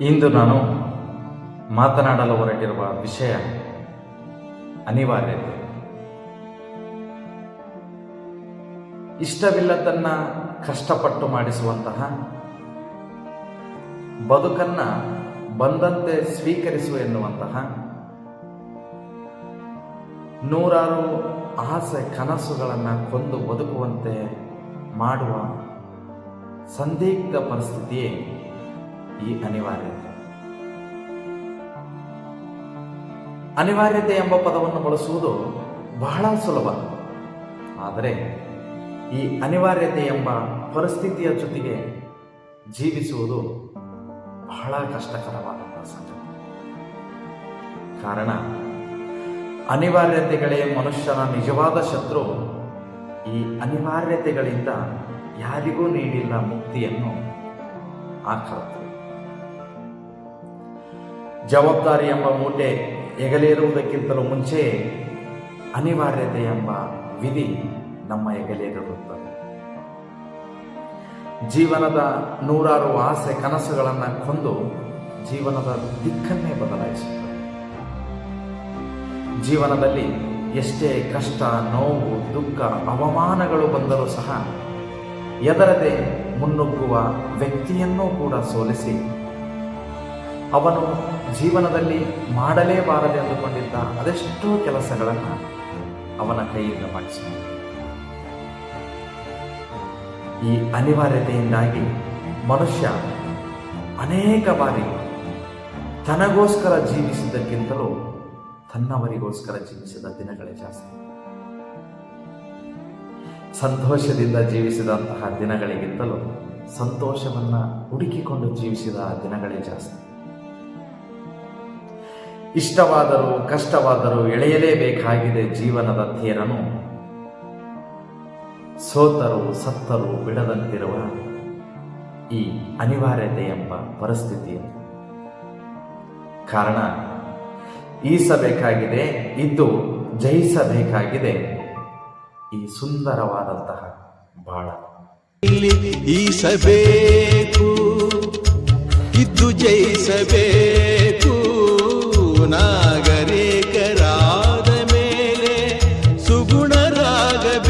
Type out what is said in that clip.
ಇಂದು ನಾನು ಮಾತನಾಡಲು ಹೊರಟಿರುವ ವಿಷಯ ಅನಿವಾರ್ಯತೆ. ಇಷ್ಟವಿಲ್ಲದನ್ನ ಕಷ್ಟಪಟ್ಟು ಮಾಡಿಸುವಂತಹ ಬದುಕನ್ನ ಬಂದಂತೆ ಸ್ವೀಕರಿಸು ಎನ್ನುವಂತಹ ನೂರಾರು ಆಸೆ ಕನಸುಗಳನ್ನು ಕೊಂದು ಬದುಕುವಂತೆ ಮಾಡುವ ಸಂದಿಗ್ಧ ಪರಿಸ್ಥಿತಿಯೇ ಈ ಅನಿವಾರ್ಯತೆ. ಅನಿವಾರ್ಯತೆ ಎಂಬ ಪದವನ್ನು ಬಳಸುವುದು ಬಹಳ ಸುಲಭ. ಆದರೆ ಈ ಅನಿವಾರ್ಯತೆ ಎಂಬ ಪರಿಸ್ಥಿತಿಯ ಜೊತೆಗೆ ಜೀವಿಸುವುದು ಬಹಳ ಕಷ್ಟಕರವಾದಂಥ ಸಂಗತಿ. ಕಾರಣ ಅನಿವಾರ್ಯತೆಗಳೇ ಮನುಷ್ಯನ ನಿಜವಾದ ಶತ್ರು. ಈ ಅನಿವಾರ್ಯತೆಗಳಿಂದ ಯಾರಿಗೂ ನೀಡಿಲ್ಲ ಮುಕ್ತಿಯನ್ನು ಆಕರ್ತು ಜವಾಬ್ದಾರಿ ಎಂಬ ಮೂಟೆ ಹೆಗಲೇರುವುದಕ್ಕಿಂತಲೂ ಮುಂಚೆ ಅನಿವಾರ್ಯತೆ ಎಂಬ ವಿಧಿ ನಮ್ಮ ಹೆಗಲೇರಿರುತ್ತದೆ ಜೀವನದ ನೂರಾರು ಆಸೆ ಕನಸುಗಳನ್ನು ಕೊಂದು ಜೀವನದ ದಿಕ್ಕನ್ನೇ ಬದಲಾಯಿಸುತ್ತದೆ. ಜೀವನದಲ್ಲಿ ಎಷ್ಟೇ ಕಷ್ಟ, ನೋವು, ದುಃಖ, ಅವಮಾನಗಳು ಬಂದರೂ ಸಹ ಎದರದೆ ಮುನ್ನುಗ್ಗುವ ವ್ಯಕ್ತಿಯನ್ನೂ ಕೂಡ ಸೋಲಿಸಿ ಅವನು ಜೀವನದಲ್ಲಿ ಮಾಡಲೇಬಾರದೆ ಅಂದುಕೊಂಡಿದ್ದ ಅದೆಷ್ಟೋ ಕೆಲಸಗಳನ್ನು ಅವನ ಕೈಯಿಂದ ಮಾಡಿಸ ಈ ಅನಿವಾರ್ಯತೆಯಿಂದಾಗಿ ಮನುಷ್ಯ ಅನೇಕ ಬಾರಿ ತನಗೋಸ್ಕರ ಜೀವಿಸಿದ್ದಕ್ಕಿಂತಲೂ ತನ್ನವರಿಗೋಸ್ಕರ ಜೀವಿಸಿದ ದಿನಗಳೇ ಜಾಸ್ತಿ. ಸಂತೋಷದಿಂದ ಜೀವಿಸಿದಂತಹ ದಿನಗಳಿಗಿಂತಲೂ ಸಂತೋಷವನ್ನ ಹುಡುಕಿಕೊಂಡು ಜೀವಿಸಿದ ದಿನಗಳೇ ಜಾಸ್ತಿ. ಇಷ್ಟವಾದರೂ, ಕಷ್ಟವಾದರೂ ಎಳೆಯಲೇಬೇಕಾಗಿದೆ ಜೀವನದ ತೇರನು ಸೋತರು, ಸತ್ತರು, ಬಿಡದಂತಿರುವ ಈ ಅನಿವಾರ್ಯತೆ ಎಂಬ ಪರಿಸ್ಥಿತಿಯನ್ನು ಕಾರಣ ಈಸಬೇಕಾಗಿದೆ ಇದ್ದು ಜಯಿಸಬೇಕಾಗಿದೆ. ಈ ಸುಂದರವಾದಂತಹ ಬಾಳ. ಈಸಬೇಕು ಇದ್ದು ಜಯಿಸಬೇಕು.